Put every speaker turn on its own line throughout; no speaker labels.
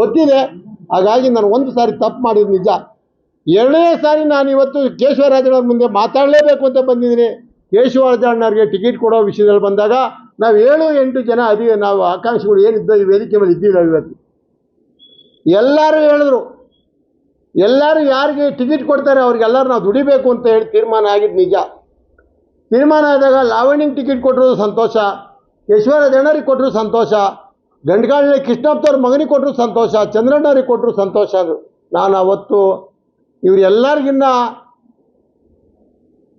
ಗೊತ್ತಿದೆ. ಹಾಗಾಗಿ ನಾನು ಒಂದು ಸಾರಿ ತಪ್ಪು ಮಾಡಿದ ನಿಜ. ಎರಡನೇ ಸಾರಿ ನಾನು ಇವತ್ತು ಕೇಶವರಾಜನವ್ರ ಮುಂದೆ ಮಾತಾಡಲೇಬೇಕು ಅಂತ ಬಂದಿದ್ದೀನಿ. ಕೇಶವರಾಜಣ್ಣವ್ರಿಗೆ ಟಿಕೆಟ್ ಕೊಡೋ ವಿಷಯದಲ್ಲಿ ಬಂದಾಗ ನಾವು ಏಳು ಎಂಟು ಜನ ಅದಿ, ನಾವು ಆಕಾಂಕ್ಷಿಗಳು ಏನಿದ್ದ ಈ ವೇದಿಕೆ ಮೇಲೆ ಇದ್ದೀವಿ ನಾವು ಇವತ್ತು. ಎಲ್ಲರೂ ಹೇಳಿದ್ರು. ಎಲ್ಲರೂ ಯಾರಿಗೆ ಟಿಕೆಟ್ ಕೊಡ್ತಾರೆ ಅವ್ರಿಗೆಲ್ಲರೂ ನಾವು ದುಡಿಬೇಕು ಅಂತ ಹೇಳಿ ತೀರ್ಮಾನ ಆಗಿದ್ದು ನಿಜ. ತೀರ್ಮಾನ ಆದಾಗ ಲಾವಣ್ಯಂಗೆ ಟಿಕೆಟ್ ಕೊಟ್ಟರು ಸಂತೋಷ. ಯಶ್ವರಾಜಣ್ಣರಿಗೆ ಕೊಟ್ಟರು ಸಂತೋಷ. ಗಂಡಗಾಳಿ ಕೃಷ್ಣಪ್ಪವ್ರ ಮಗನಿಗೆ ಕೊಟ್ಟರು ಸಂತೋಷ, ಚಂದ್ರಣ್ಣವ್ರಿಗೆ ಕೊಟ್ಟರು ಸಂತೋಷ ಅದು. ನಾನು ಅವತ್ತು ಇವರೆಲ್ಲರಿಗಿನ್ನ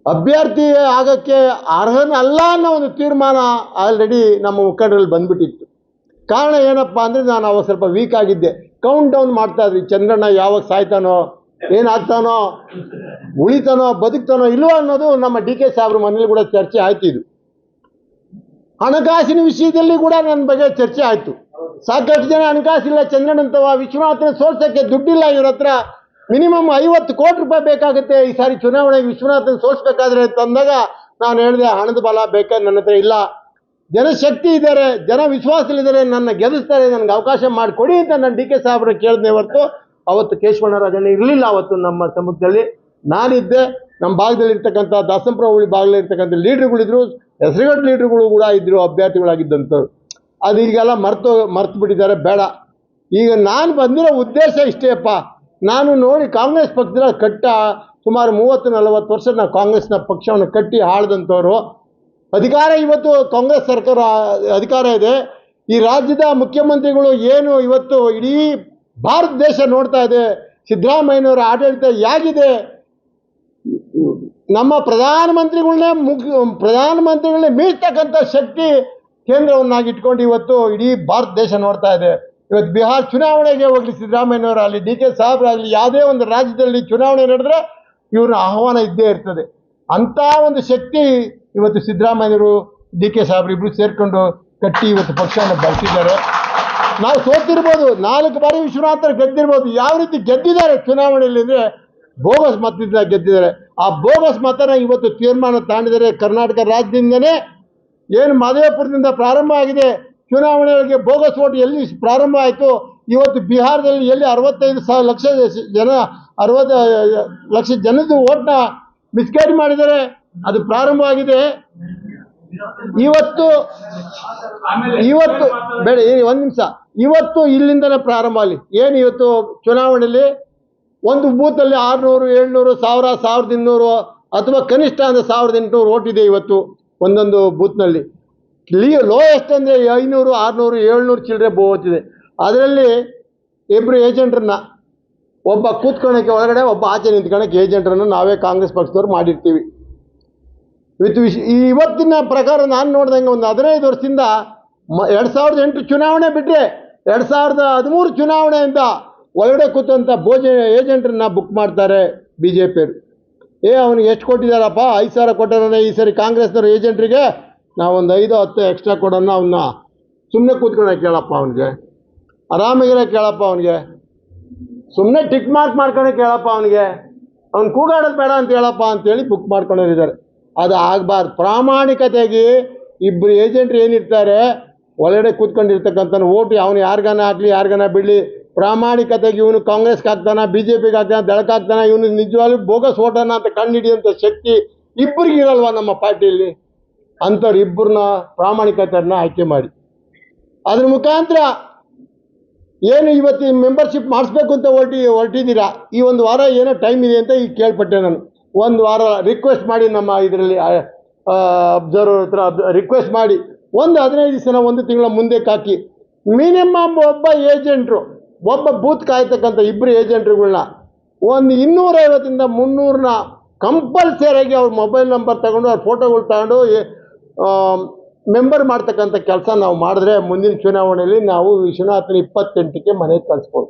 ಅಭ್ಯರ್ಥಿ ಆಗೋಕ್ಕೆ ಅರ್ಹನಲ್ಲ ಅನ್ನೋ ಒಂದು ತೀರ್ಮಾನ ಆಲ್ರೆಡಿ ನಮ್ಮ ಮುಖಂಡರಲ್ಲಿ ಬಂದ್ಬಿಟ್ಟಿತ್ತು. ಕಾರಣ ಏನಪ್ಪ ಅಂದರೆ ನಾನು ಅವಾಗ ಸ್ವಲ್ಪ ವೀಕ್ ಆಗಿದ್ದೆ. ಕೌಂಟ್ ಡೌನ್ ಮಾಡ್ತಾ ಇದ್ವಿ. ಚಂದ್ರಣ್ಣ ಯಾವಾಗ ಸಾಯ್ತಾನೋ ಏನಾಗ್ತಾನೋ ಉಳಿತಾನೋ, ಬದುಕ್ತಾನೋ ಇಲ್ವೋ ಅನ್ನೋದು ನಮ್ಮ ಡಿ ಕೆ ಸಾಹೇಬ್ರ ಮನೇಲಿ ಕೂಡ ಚರ್ಚೆ ಆಯ್ತು ಇದು ಹಣಕಾಸಿನ ವಿಷಯದಲ್ಲಿ ಕೂಡ ನನ್ನ ಬಗ್ಗೆ ಚರ್ಚೆ ಆಯಿತು. ಸಾಕಷ್ಟು ಜನ ಹಣಕಾಸಿಲ್ಲ ಚಂದ್ರನಂತವ ವಿಶ್ವನಾಥನ ಸೋಲ್ಸೋಕ್ಕೆ ದುಡ್ಡಿಲ್ಲ, ಇವ್ರ ಹತ್ರ ಮಿನಿಮಮ್ ಐವತ್ತು ಕೋಟಿ ರೂಪಾಯಿ ಬೇಕಾಗುತ್ತೆ. ಈ ಸಾರಿ ಚುನಾವಣೆಗೆ ವಿಶ್ವನಾಥನ್ ಸೋಲ್ಸ್ಬೇಕಾದ್ರೆ ಅಂತಂದಾಗ ನಾನು ಹೇಳಿದೆ, ಹಣದ ಬಲ ಬೇಕಾದ್ರೆ ನನ್ನ ಹತ್ರ ಇಲ್ಲ. ಜನಶಕ್ತಿ ಇದ್ದಾರೆ, ಜನ ವಿಶ್ವಾಸದಲ್ಲಿದ್ದಾರೆ ನನ್ನ ಗೆಲ್ಲಿಸ್ತಾರೆ, ನನಗೆ ಅವಕಾಶ ಮಾಡಿಕೊಡಿ ಅಂತ ನಾನು ಡಿ ಕೆ ಸಾಹೇಬ್ರ ಕೇಳಿದ್ನೆ ಹೊರತು, ಅವತ್ತು ಕೇಶವಣ್ಣ ರಾಜಣ್ಣ ಇರಲಿಲ್ಲ, ಅವತ್ತು ನಮ್ಮ ಸಮ್ಮುಖದಲ್ಲಿ ನಾನಿದ್ದೆ. ನಮ್ಮ ಭಾಗದಲ್ಲಿ ಇರ್ತಕ್ಕಂಥ ದಾಸಂಪುರ ಹುಳಿ ಭಾಗದಲ್ಲಿ ಇರ್ತಕ್ಕಂಥ ಲೀಡ್ರುಗಳಿದ್ರು, ಹೆಸರುಗಟ್ಟು ಲೀಡ್ರುಗಳು ಕೂಡ ಇದ್ದರು ಅಭ್ಯರ್ಥಿಗಳಾಗಿದ್ದಂಥವ್ರು. ಅದು ಈಗೆಲ್ಲ ಮರೆತು, ಮರ್ತು ಬಿಟ್ಟಿದ್ದಾರೆ, ಬೇಡ. ಈಗ ನಾನು ಬಂದಿರೋ ಉದ್ದೇಶ ಇಷ್ಟೇಪ್ಪ. ನಾನು ನೋಡಿ ಕಾಂಗ್ರೆಸ್ ಪಕ್ಷದ ಕಟ್ಟ ಸುಮಾರು ಮೂವತ್ತು, ನಲವತ್ತು ವರ್ಷ ನಾವು ಕಾಂಗ್ರೆಸ್ನ ಪಕ್ಷವನ್ನು ಕಟ್ಟಿ ಆಳ್ದಂಥವ್ರು. ಅಧಿಕಾರ ಇವತ್ತು ಕಾಂಗ್ರೆಸ್ ಸರ್ಕಾರ, ಅಧಿಕಾರ ಇದೆ. ಈ ರಾಜ್ಯದ ಮುಖ್ಯಮಂತ್ರಿಗಳು ಏನು ಇವತ್ತು ಇಡೀ ಭಾರತ ದೇಶ ನೋಡ್ತಾ ಇದೆ. ಸಿದ್ದರಾಮಯ್ಯನವರ ಆಡಳಿತ ಹೇಗಿದೆ? ನಮ್ಮ ಪ್ರಧಾನಮಂತ್ರಿಗಳನ್ನೇ ಮುಗ್, ಪ್ರಧಾನಮಂತ್ರಿಗಳನ್ನೇ ಮೀರ್ತಕ್ಕಂಥ ಶಕ್ತಿ ಕೇಂದ್ರವನ್ನಾಗಿ ಇಟ್ಕೊಂಡು ಇವತ್ತು ಇಡೀ ಭಾರತ ದೇಶ ನೋಡ್ತಾ ಇದೆ. ಇವತ್ತು ಬಿಹಾರ್ ಚುನಾವಣೆಗೆ ಹೋಗಲಿ ಸಿದ್ದರಾಮಯ್ಯನವರಾಗಲಿ ಡಿ ಕೆ ಸಾಹೇಬ್ರಾಗಲಿ ಯಾವುದೇ ಒಂದು ರಾಜ್ಯದಲ್ಲಿ ಚುನಾವಣೆ ನಡೆದ್ರೆ ಇವ್ರನ್ನ ಆಹ್ವಾನ ಇದ್ದೇ ಇರ್ತದೆ. ಅಂಥ ಒಂದು ಶಕ್ತಿ ಇವತ್ತು ಸಿದ್ದರಾಮಯ್ಯರು ಡಿ ಕೆ ಸಾಹೇಬ್ರು ಇಬ್ಬರು ಸೇರಿಕೊಂಡು ಕಟ್ಟಿ ಇವತ್ತು ಪಕ್ಷವನ್ನು ಬಳಸಿದ್ದಾರೆ. ನಾವು ಸೋತಿರ್ಬೋದು. ನಾಲ್ಕು ಬಾರಿ ವಿಶ್ವನಾಥರು ಗೆದ್ದಿರ್ಬೋದು. ಯಾವ ರೀತಿ ಗೆದ್ದಿದ್ದಾರೆ ಚುನಾವಣೆಯಲ್ಲಿ ಅಂದರೆ ಬೋಗಸ್ ಮತದಿಂದ ಗೆದ್ದಿದ್ದಾರೆ. ಆ ಬೋಗಸ್ ಮತನ ಇವತ್ತು ತೀರ್ಮಾನ ತಾಂಡಿದ್ದಾರೆ ಕರ್ನಾಟಕ ರಾಜ್ಯದಿಂದನೇ ಏನು ಮಾದೇವಪುರದಿಂದ ಪ್ರಾರಂಭ ಆಗಿದೆ. ಚುನಾವಣೆಗಳಿಗೆ ಬೋಗಸ್ ಓಟ್ ಎಲ್ಲಿ ಪ್ರಾರಂಭ ಆಯಿತು? ಇವತ್ತು ಬಿಹಾರದಲ್ಲಿ ಎಲ್ಲಿ ಅರವತ್ತೈದು ಸಾವಿರ ಲಕ್ಷ ಜನ, ಅರವತ್ತು ಲಕ್ಷ ಜನದ ಓಟ್ನ ಮಿಸ್ಗೈಡ್ ಮಾಡಿದರೆ ಅದು ಪ್ರಾರಂಭ ಆಗಿದೆ. ಇವತ್ತು ಇವತ್ತು, ಬೇಡ ಒಂದು ನಿಮಿಷ. ಇವತ್ತು ಇಲ್ಲಿಂದನೇ ಪ್ರಾರಂಭ ಆಗಲಿ. ಏನು ಇವತ್ತು ಚುನಾವಣೆಯಲ್ಲಿ? ಒಂದು ಬೂತಲ್ಲಿ ಆರುನೂರು, ಏಳ್ನೂರು, ಸಾವಿರ, ಸಾವಿರದ ಇನ್ನೂರು ಅಥವಾ ಕನಿಷ್ಠ ಅಂದರೆ ಸಾವಿರದ ಎಂಟುನೂರು ಓಟ್ ಇದೆ ಇವತ್ತು ಒಂದೊಂದು ಬೂತ್ನಲ್ಲಿ. ಲೀ, ಲೋಯೆಸ್ಟ್ ಅಂದರೆ ಐನೂರು, ಆರುನೂರು, ಏಳ್ನೂರು ಚಿಲ್ಲರೆ ಬೋತಿದೆ. ಅದರಲ್ಲಿ ಇಬ್ಬರು ಏಜೆಂಟ್ರನ್ನ ಒಬ್ಬ ಕೂತ್ಕೊಳ್ಳೋಕ್ಕೆ ಒಳಗಡೆ, ಒಬ್ಬ ಆಚೆ ನಿಂತ್ಕೊಳ್ಳೋಕೆ ಏಜೆಂಟ್ರನ್ನು ನಾವೇ ಕಾಂಗ್ರೆಸ್ ಪಕ್ಷದವ್ರು ಮಾಡಿರ್ತೀವಿ. ವಿತ್ ವಿಶ್ ಇವತ್ತಿನ ಪ್ರಕಾರ ನಾನು ನೋಡ್ದಂಗೆ ಒಂದು ಹದಿನೈದು ವರ್ಷದಿಂದ ಮ, ಎರಡು ಸಾವಿರದ ಎಂಟು ಚುನಾವಣೆ ಬಿಟ್ಟರೆ ಎರಡು ಸಾವಿರದ ಹದಿಮೂರು ಚುನಾವಣೆಯಿಂದ ಒಳಗಡೆ ಕೂತಂಥ ಭೋಜ ಏಜೆಂಟ್ರನ್ನ ಬುಕ್ ಮಾಡ್ತಾರೆ ಬಿ ಜೆ ಪಿಯವರು ಏ, ಅವ್ನಿಗೆ ಎಷ್ಟು ಕೊಟ್ಟಿದ್ದಾರಪ್ಪ? ಐದು ಸಾವಿರ ಕೊಟ್ಟಾರೆ ಈ ಸರಿ ಕಾಂಗ್ರೆಸ್ನವ್ರ ಏಜೆಂಟ್ರಿಗೆ ನಾವೊಂದು ಐದು, ಹತ್ತು ಎಕ್ಸ್ಟ್ರಾ ಕೊಡೋಣ ಅವನ್ನ ಸುಮ್ಮನೆ ಕೂತ್ಕೊಂಡೆ ಕೇಳಪ್ಪ ಅವನಿಗೆ. ಆರಾಮಾಗಿರೋ ಕೇಳಪ್ಪ ಅವನಿಗೆ. ಸುಮ್ಮನೆ ಟಿಕ್ ಮಾರ್ಕ್ ಮಾಡ್ಕೊಂಡೆ ಕೇಳಪ್ಪ ಅವನಿಗೆ. ಅವ್ನು ಕೂಗಾಡೋದು ಬೇಡ ಅಂತ ಹೇಳಪ್ಪ ಅಂತೇಳಿ ಬುಕ್ ಮಾಡ್ಕೊಂಡಿದ್ದಾರೆ. ಅದು ಆಗಬಾರ್ದು. ಪ್ರಾಮಾಣಿಕತೆಗೆ ಇಬ್ಬರು ಏಜೆಂಟ್ರು ಏನಿರ್ತಾರೆ, ಒಳಗಡೆ ಕೂತ್ಕೊಂಡಿರ್ತಕ್ಕಂಥ ಓಟು ಅವನು ಯಾರಿಗಾನ ಆಗಲಿ ಯಾರಿಗಾನ ಬಿಡಲಿ? ಪ್ರಾಮಾಣಿಕತೆಗೆ ಇವನು ಕಾಂಗ್ರೆಸ್ಗೆ ಹಾಕ್ತಾನ ಬಿ ಜೆ ಪಿಗೆ ಹಾಕ್ತಾನೆ ದಳಕ್ಕೆ ಇವನು ನಿಜವಾಗ್ಲೂ ಬೋಗಸ್ ಓಟನ ಅಂತ ಕಂಡುಹಿಡಿಯುವಂಥ ಶಕ್ತಿ ಇಬ್ಬರಿಗೆ ಇರಲ್ವಾ ನಮ್ಮ ಪಾರ್ಟಿಯಲ್ಲಿ? ಅಂಥವ್ರು ಇಬ್ಬರನ್ನ ಪ್ರಾಮಾಣಿಕತೆಯನ್ನು ಆಯ್ಕೆ ಮಾಡಿ. ಅದ್ರ ಮುಖಾಂತರ ಏನು ಇವತ್ತು ಮೆಂಬರ್ಶಿಪ್ ಮಾಡಿಸ್ಬೇಕು ಅಂತ ಹೊರಟಿ, ಹೊರಟಿದ್ದೀರಾ? ಈ ಒಂದು ವಾರ ಏನೋ ಟೈಮ್ ಇದೆ ಅಂತ ಈಗ ಕೇಳ್ಪಟ್ಟೆ ನಾನು. ಒಂದು ವಾರ ರಿಕ್ವೆಸ್ಟ್ ಮಾಡಿ ನಮ್ಮ ಇದರಲ್ಲಿ ಅಬ್ಸರ್ವರ್ ಹತ್ರ ರಿಕ್ವೆಸ್ಟ್ ಮಾಡಿ. ಒಂದು ಹದಿನೈದು ದಿವಸ, ಒಂದು ತಿಂಗಳ ಮುಂದೆ ಹಾಕಿ ಮಿನಿಮಮ್ ಒಬ್ಬ ಏಜೆಂಟ್ರು ಒಬ್ಬ ಬೂತ್ ಕಾಯ್ತಕ್ಕಂಥ ಇಬ್ಬರು ಏಜೆಂಟ್ರುಗಳನ್ನ ಒಂದು ಇನ್ನೂರೈವತ್ತಿಂದ ಮುನ್ನೂರನ್ನ ಕಂಪಲ್ಸರಿಯಾಗಿ ಅವ್ರ ಮೊಬೈಲ್ ನಂಬರ್ ತಗೊಂಡು, ಅವ್ರ ಫೋಟೋಗಳು ತಗೊಂಡು ಮೆಂಬರ್ ಮಾಡ್ತಕ್ಕಂಥ ಕೆಲಸ ನಾವು ಮಾಡಿದ್ರೆ ಮುಂದಿನ ಚುನಾವಣೆಯಲ್ಲಿ ನಾವು ವಿಶ್ವನಾಥನ ಇಪ್ಪತ್ತೆಂಟಕ್ಕೆ ಮನೆಗೆ ಕಳಿಸ್ಬೋದು.